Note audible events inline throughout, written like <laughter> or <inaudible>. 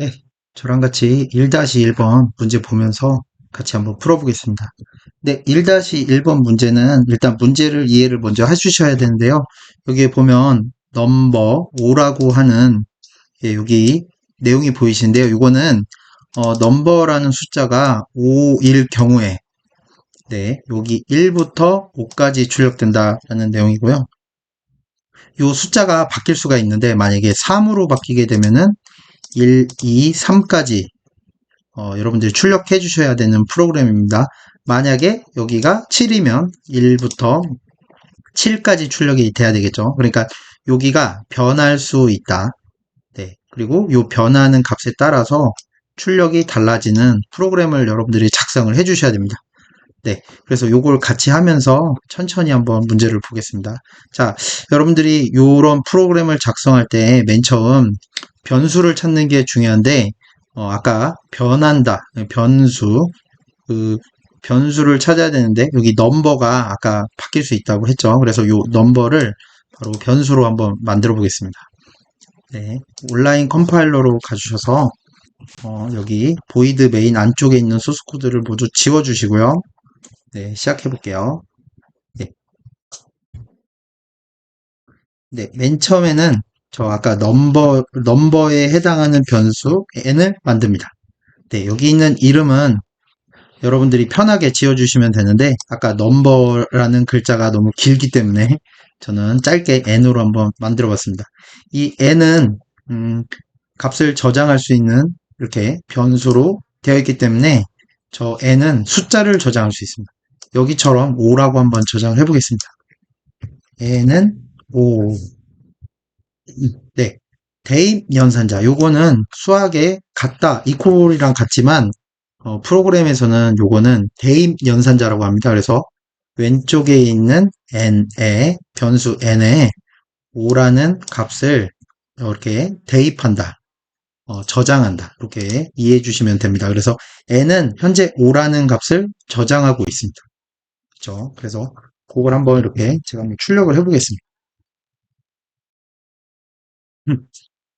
네, 저랑 같이 1-1번 문제 보면서 같이 한번 풀어보겠습니다. 네, 1-1번 문제는 일단 문제를 이해를 먼저 해주셔야 되는데요. 여기에 보면 넘버 5라고 하는 예, 여기 내용이 보이시는데요. 이거는 어, 넘버라는 숫자가 5일 경우에 네, 여기 1부터 5까지 출력된다라는 내용이고요. 이 숫자가 바뀔 수가 있는데 만약에 3으로 바뀌게 되면은 1, 2, 3까지 어, 여러분들이 출력해 주셔야 되는 프로그램입니다. 만약에 여기가 7이면 1부터 7까지 출력이 돼야 되겠죠. 그러니까 여기가 변할 수 있다. 네. 그리고 이 변하는 값에 따라서 출력이 달라지는 프로그램을 여러분들이 작성을 해 주셔야 됩니다. 네. 그래서 요걸 같이 하면서 천천히 한번 문제를 보겠습니다. 자, 여러분들이 이런 프로그램을 작성할 때 맨 처음 변수를 찾는 게 중요한데 어, 아까 변한다 변수 그 변수를 찾아야 되는데 여기 넘버가 아까 바뀔 수 있다고 했죠. 그래서 이 넘버를 바로 변수로 한번 만들어 보겠습니다. 네, 온라인 컴파일러로 가주셔서 어, 여기 보이드 메인 안쪽에 있는 소스 코드를 모두 지워 주시고요. 네, 시작해 볼게요. 네. 네, 맨 처음에는 저 아까 넘버, 넘버에 해당하는 변수 n을 만듭니다. 네, 여기 있는 이름은 여러분들이 편하게 지어주시면 되는데 아까 넘버라는 글자가 너무 길기 때문에 저는 짧게 n으로 한번 만들어 봤습니다. 이 n은 음, 값을 저장할 수 있는 이렇게 변수로 되어 있기 때문에 저 n은 숫자를 저장할 수 있습니다. 여기처럼 5라고 한번 저장을 해보겠습니다. n은 5 네. 대입 연산자. 요거는 수학에 같다, 이퀄이랑 같지만, 어, 프로그램에서는 요거는 대입 연산자라고 합니다. 그래서 왼쪽에 있는 n에, 변수 n에 5라는 값을 이렇게 대입한다. 어, 저장한다. 이렇게 이해해 주시면 됩니다. 그래서 n은 현재 5라는 값을 저장하고 있습니다. 그렇죠? 그래서 그걸 한번 이렇게 제가 한번 출력을 해보겠습니다. 음,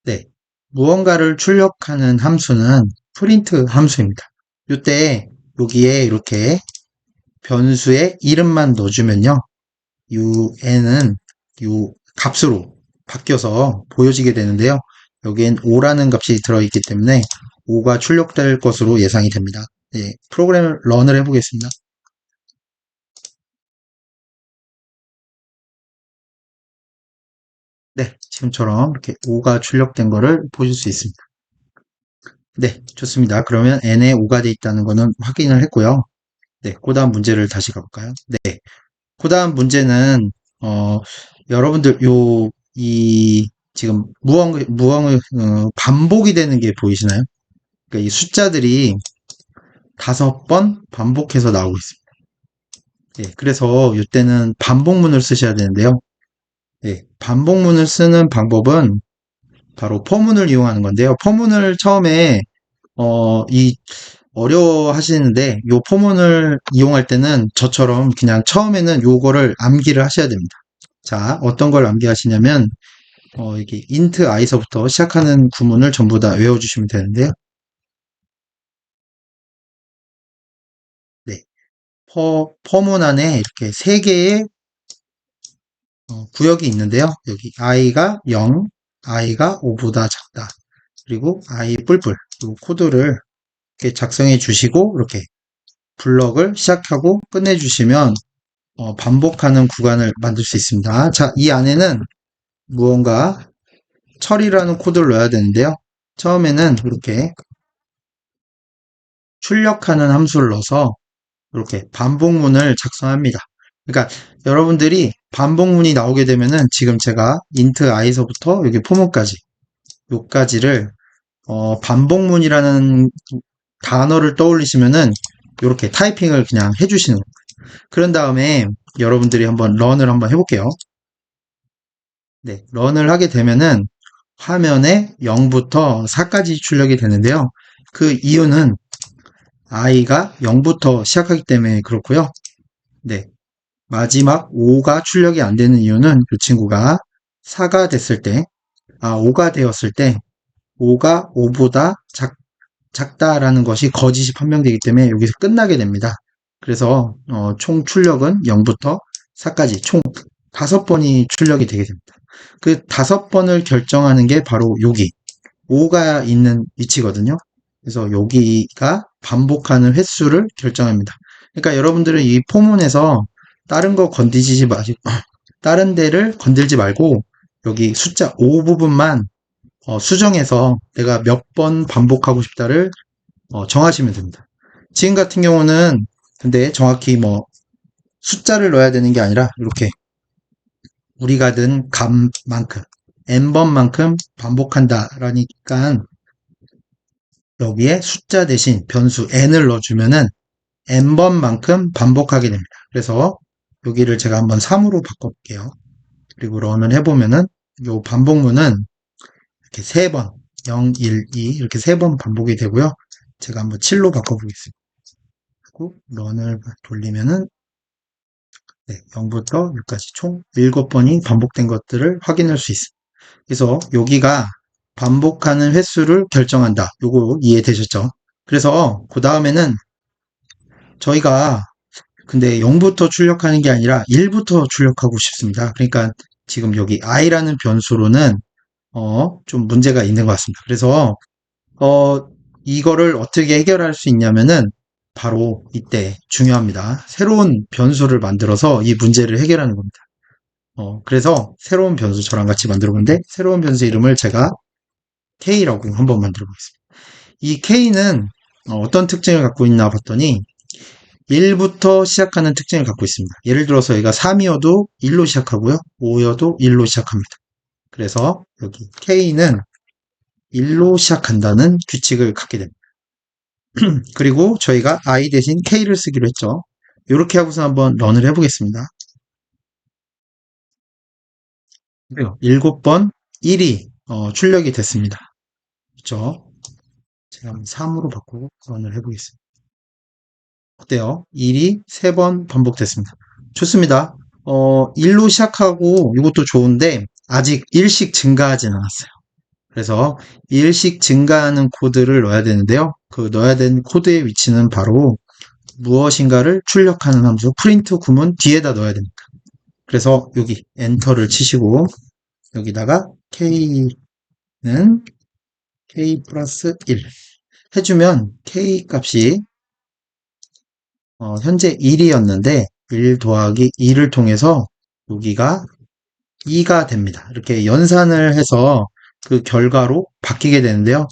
네. 무언가를 출력하는 함수는 프린트 함수입니다. 이때 여기에 이렇게 변수의 이름만 넣어주면요. un은 이 값으로 바뀌어서 보여지게 되는데요. 여기엔 5라는 값이 들어있기 때문에 5가 출력될 것으로 예상이 됩니다. 네, 프로그램을 런을 해보겠습니다. 네, 지금처럼 이렇게 5가 출력된 거를 보실 수 있습니다. 네, 좋습니다. 그러면 n에 5가 돼 있다는 거는 확인을 했고요. 네, 그 다음 문제를 다시 가볼까요? 네, 그 다음 문제는 어, 여러분들 요 이 지금 무언 무언을 어, 반복이 되는 게 보이시나요? 그러니까 이 숫자들이 다섯 번 반복해서 나오고 있습니다. 네, 그래서 이때는 반복문을 쓰셔야 되는데요. 네, 반복문을 쓰는 방법은 바로 포문을 이용하는 건데요. 포문을 처음에 어, 이 어려워 하시는데 요 포문을 이용할 때는 저처럼 그냥 처음에는 요거를 암기를 하셔야 됩니다. 자, 어떤 걸 암기하시냐면 어, 이게 int i서부터 시작하는 구문을 전부 다 외워 주시면 되는데요. 네, 포, 포문 안에 이렇게 세 개의 어, 구역이 있는데요. 여기 i가 0, i가 5보다 작다. 그리고 i 뿔뿔 이 코드를 이렇게 작성해 주시고 이렇게 블럭을 시작하고 끝내 주시면 어, 반복하는 구간을 만들 수 있습니다. 자, 이 안에는 무언가 처리라는 코드를 넣어야 되는데요. 처음에는 이렇게 출력하는 함수를 넣어서 이렇게 반복문을 작성합니다. 그러니까 여러분들이 반복문이 나오게 되면은 지금 제가 int i서부터 여기 포문까지 요까지를 어, 반복문이라는 단어를 떠올리시면은 이렇게 타이핑을 그냥 해주시는 거예요. 그런 다음에 여러분들이 한번 런을 한번 해볼게요. 네, 런을 하게 되면은 화면에 0부터 4까지 출력이 되는데요. 그 이유는 i가 0부터 시작하기 때문에 그렇고요. 네, 마지막 5가 출력이 안 되는 이유는 이 친구가 4가 됐을 때, 아, 5가 되었을 때 5가 5보다 작다라는 것이 거짓이 판명되기 때문에 여기서 끝나게 됩니다. 그래서 어, 총 출력은 0부터 4까지 총 다섯 번이 출력이 되게 됩니다. 그 다섯 번을 결정하는 게 바로 여기 5가 있는 위치거든요. 그래서 여기가 반복하는 횟수를 결정합니다. 그러니까 여러분들은 이 포문에서 다른 거 건드리지 마시고 다른 데를 건들지 말고 여기 숫자 5 부분만 어, 수정해서 내가 몇 번 반복하고 싶다를 어, 정하시면 됩니다. 지금 같은 경우는 근데 정확히 뭐 숫자를 넣어야 되는 게 아니라 이렇게 우리가 든 값만큼 n번만큼 반복한다라니까 여기에 숫자 대신 변수 n을 넣어주면은 n번만큼 반복하게 됩니다. 그래서 여기를 제가 한번 3으로 바꿔볼게요. 그리고 런을 해보면은 요 반복문은 이렇게 3번 0, 1, 2 이렇게 3번 반복이 되고요. 제가 한번 7로 바꿔보겠습니다. 그리고 런을 돌리면은 네, 0부터 6까지 총 7번이 반복된 것들을 확인할 수 있습니다. 그래서 여기가 반복하는 횟수를 결정한다. 요거 이해되셨죠? 그래서 그 다음에는 저희가 근데 0부터 출력하는 게 아니라 1부터 출력하고 싶습니다. 그러니까 지금 여기 i라는 변수로는 어, 좀 문제가 있는 것 같습니다. 그래서 어, 이거를 어떻게 해결할 수 있냐면은 바로 이때 중요합니다. 새로운 변수를 만들어서 이 문제를 해결하는 겁니다. 어, 그래서 새로운 변수 저랑 같이 만들어 보는데 새로운 변수 이름을 제가 K라고 한번 만들어 보겠습니다. 이 K는 어, 떤 특징을 갖고 있나 봤더니 1부터 시작하는 특징을 갖고 있습니다. 예를 들어서 얘가 3이어도 1로 시작하고요. 5여도 1로 시작합니다. 그래서 여기 K는 1로 시작한다는 규칙을 갖게 됩니다. <clears throat> 그리고 저희가 I 대신 K를 쓰기로 했죠. 이렇게 하고서 한번 런을 해보겠습니다. 그래요. 7번 1이 어, 출력이 됐습니다. 그렇죠? 제가 한번 3으로 바꾸고 런을 해보겠습니다. 어때요? 1이 3번 반복됐습니다. 좋습니다. 어, 1로 시작하고 이것도 좋은데 아직 1씩 증가하진 않았어요. 그래서 1씩 증가하는 코드를 넣어야 되는데요. 그 넣어야 되는 코드의 위치는 바로 무엇인가를 출력하는 함수 프린트 구문 뒤에다 넣어야 됩니다. 그래서 여기 엔터를 치시고 여기다가 k는 k 플러스 1 해주면 k 값이 어, 현재 1이었는데 1 더하기 2를 통해서 여기가 2가 됩니다. 이렇게 연산을 해서 그 결과로 바뀌게 되는데요.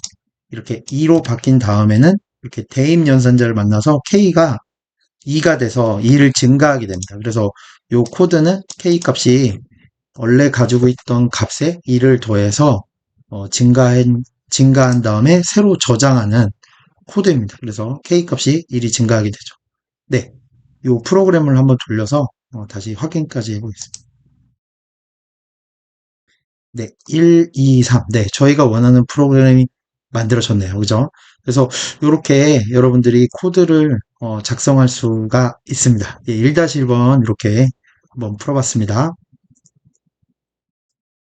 이렇게 2로 바뀐 다음에는 이렇게 대입 연산자를 만나서 k가 2가 돼서 2를 증가하게 됩니다. 그래서 이 코드는 k 값이 원래 가지고 있던 값에 2를 더해서 어, 증가한, 증가한 다음에 새로 저장하는 코드입니다. 그래서 k 값이 1이 증가하게 되죠. 네, 이 프로그램을 한번 돌려서 어, 다시 확인까지 해보겠습니다. 네, 1, 2, 3. 네, 저희가 원하는 프로그램이 만들어졌네요. 그죠? 그래서 이렇게 여러분들이 코드를 어, 작성할 수가 있습니다. 예, 1-1번 이렇게 한번 풀어봤습니다.